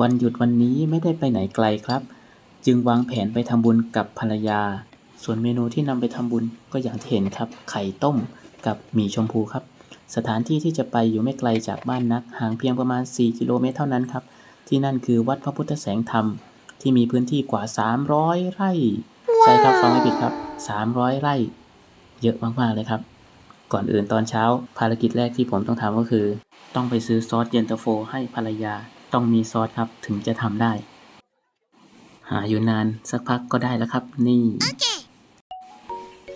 วันหยุดวันนี้ไม่ได้ไปไหนไกลครับ จึงวางแผนไปทำบุญกับภรรยา ส่วนเมนูที่นำไปทำบุญก็อย่างที่เห็นครับ ไข่ต้มกับหมี่ชมพูครับ สถานที่ที่จะไปอยู่ไม่ไกลจากบ้านนัก ห่างเพียงประมาณ 4 กิโลเมตรเท่านั้นครับ ที่นั่นคือวัดพระพุทธแสงธรรม ที่มีพื้นที่กว่า 300 ไร่ ใช่ครับฟังไม่ผิดครับ 300 ไร่ เยอะมากๆเลยครับ ก่อนอื่นตอนเช้าภารกิจแรกที่ผมต้องทำก็คือ ต้องไปซื้อซอสเย็นตาโฟให้ภรรยา ต้องมีซอสครับถึงจะทำได้ หาอยู่นานสักพักก็ได้แล้วครับ นี่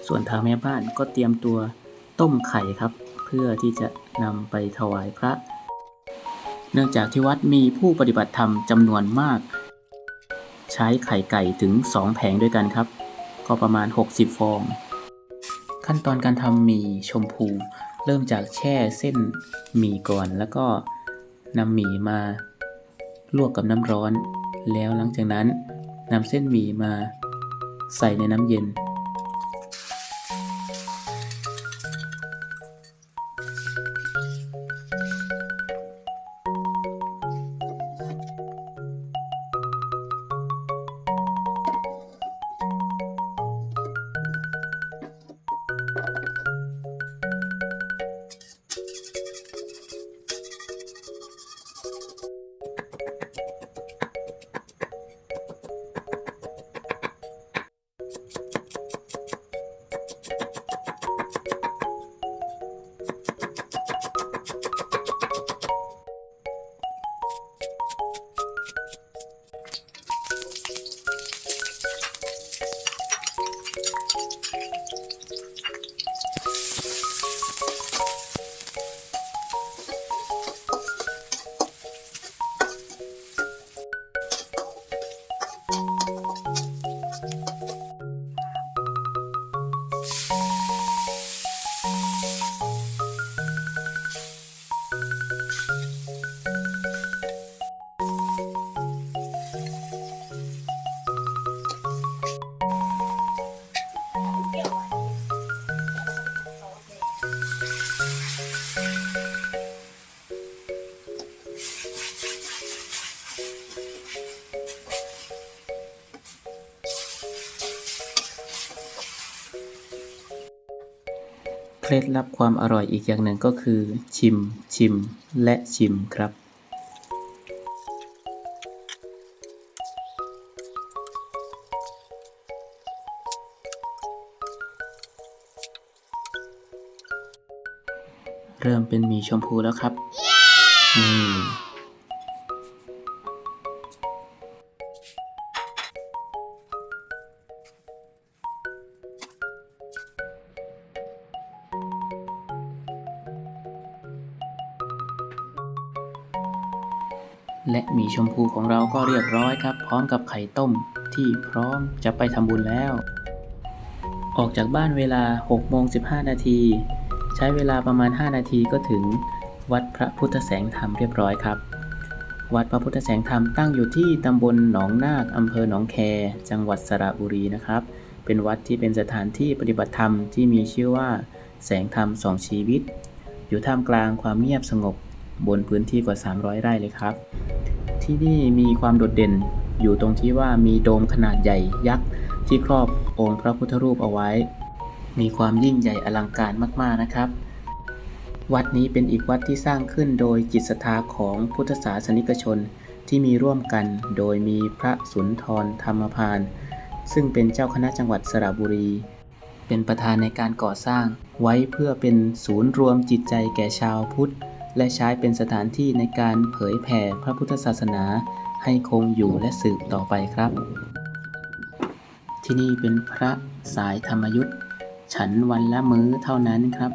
ส่วนทางแม่บ้านก็เตรียมตัวต้มไข่ครับ เพื่อที่จะนำไปถวายพระ เนื่องจากที่วัดมีผู้ปฏิบัติธรรมจำนวนมาก ใช้ไข่ไก่ถึง 2 แผงด้วยกันครับ ก็ประมาณ 60 ฟอง ขั้นตอนการทำหมี่ชมพู เริ่มจากแช่เส้นหมี่ก่อนแล้วก็นำหมี่มา ลวกกับน้ำร้อน แล้วหลังจากนั้นนำเส้นหมี่มาใส่ในน้ำเย็น ล็ดลับความอร่อยอีกอย่างหนึ่งก็คือ ชิม ชิม และชิมครับ เริ่มเป็นหมีชมพูแล้วครับนี่ และหมี่ชมพูของเราก็เรียบร้อยครับ พร้อมกับไข่ต้มที่พร้อมจะไปทำบุญแล้ว ออกจากบ้านเวลา6โมง15 นาที ใช้เวลาประมาณ 5 นาทีก็ถึงวัดพระพุทธแสงธรรมเรียบร้อยครับ วัดพระพุทธแสงธรรมตั้งอยู่ที่ตำบลหนองนาคอำเภอหนองแค จังหวัดสระบุรีนะครับ เป็นวัดที่เป็นสถานที่ปฏิบัติธรรมที่มีชื่อว่า แสงธรรมสองชีวิต อยู่ท่ามกลางความเงียบสงบ บนพื้นที่กว่า 300 ไร่เลยครับ ที่นี่มีความโดดเด่นอยู่ตรงที่ว่ามีโดมขนาดใหญ่ยักษ์ที่ครอบองค์พระพุทธรูปเอาไว้ มีความยิ่งใหญ่อลังการมากๆนะครับ วัดนี้เป็นอีกวัดที่สร้างขึ้นโดยจิตศรัทธาของพุทธศาสนิกชนที่มีร่วมกันโดยมีพระสุนทรธรรมพานซึ่งเป็นเจ้าคณะจังหวัดสระบุรี เป็นประธานในการก่อสร้างไว้เพื่อเป็นศูนย์รวมจิตใจแก่ชาวพุทธ และใช้เป็นสถานที่ในการเผยแผ่พระพุทธศาสนาให้คงอยู่และสืบต่อไปครับ ที่นี่เป็นพระสายธรรมยุทธ์ฉันวันละมื้อเท่านั้นครับ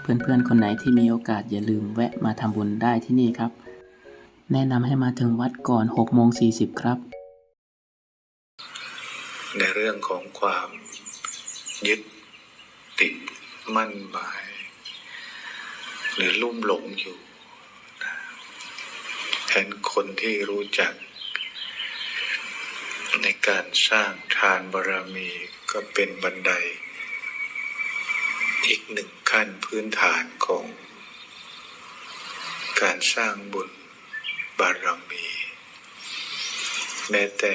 เพื่อนๆ คนไหนที่มีโอกาสอย่าลืมแวะมาทำบุญได้ที่นี่ครับ แนะนำให้มาถึงวัดก่อน6โมง40 ครับ ในเรื่องของความยึดติดมั่นหมาย หรือลุ่มหลงอยู่แทนคนที่รู้จัก ในการสร้างทานบารมีก็เป็นบันได อีกหนึ่งขั้นพื้นฐานของ การสร้างบุญบารมี แม้แต่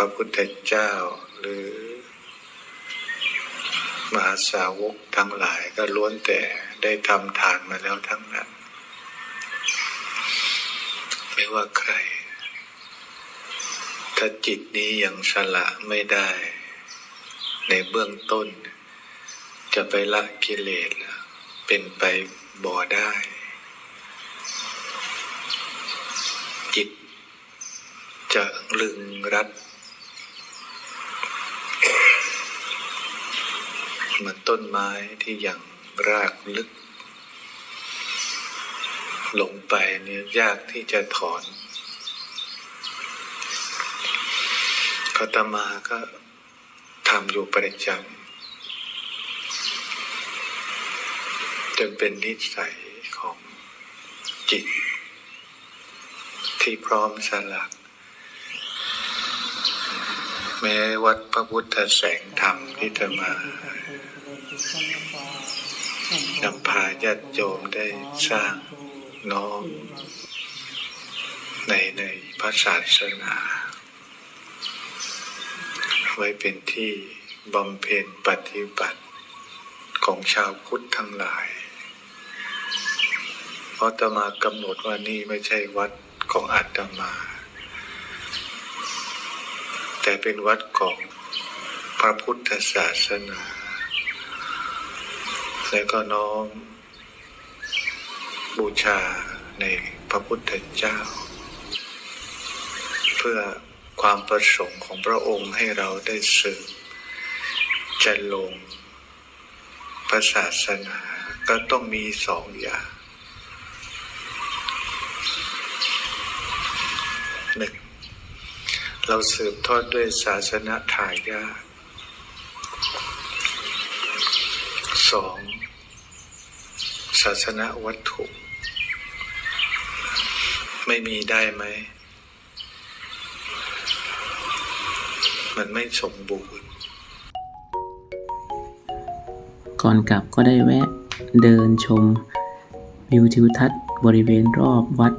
พระพุทธเจ้าหรือ มหาสาวกทั้งหลายก็ล้วนแต่ได้ทำทานมาแล้วทั้งนั้น ไม่ว่าใคร ถ้าจิตนี้ยังสละไม่ได้ ในเบื้องต้น จะไปละกิเลสเป็นไปบ่ได้ จิตจะลึงรัด เหมือนต้นไม้ที่ยังรากลึก ลงไปเนี่ยยากที่จะถอนก็ตมาก็ทำอยู่ประจำจนเป็นนิสัยของจิต ที่พร้อมสลัก แม้วัดพระพุทธแสงธรรมที่จะมานำพาญาติโยมได้สร้างน้อมในในพระศาสนา ไว้เป็นที่บำเพ็ญปฏิบัติของชาวพุทธทั้งหลาย เพราะตมากำหนดว่านี่ไม่ใช่วัดของอาตมา แต่เป็นวัดของพระพุทธศาสนา และก็น้อมบูชาในพระพุทธเจ้า เพื่อความประสงค์ของพระองค์ให้เราได้สืบจะลงพระศาสนาก็ต้องมีสองอย่างหนึ่ง เราสืบทอดด้วยศาสนาทายาสองศาสนาวัตถุ ไม่มีได้ไหม มันไม่สมบูรณ์ ก่อนกลับก็ได้แวะเดินชม วิวทิวทัศน์บริเวณรอบวัด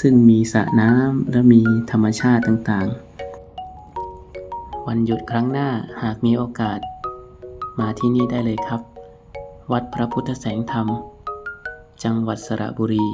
ซึ่งมีสระน้ำและมีธรรมชาติต่างๆ วันหยุดครั้งหน้าหากมีโอกาส มาที่นี่ได้เลยครับ วัดพระพุทธแสงธรรม จังหวัดสระบุรี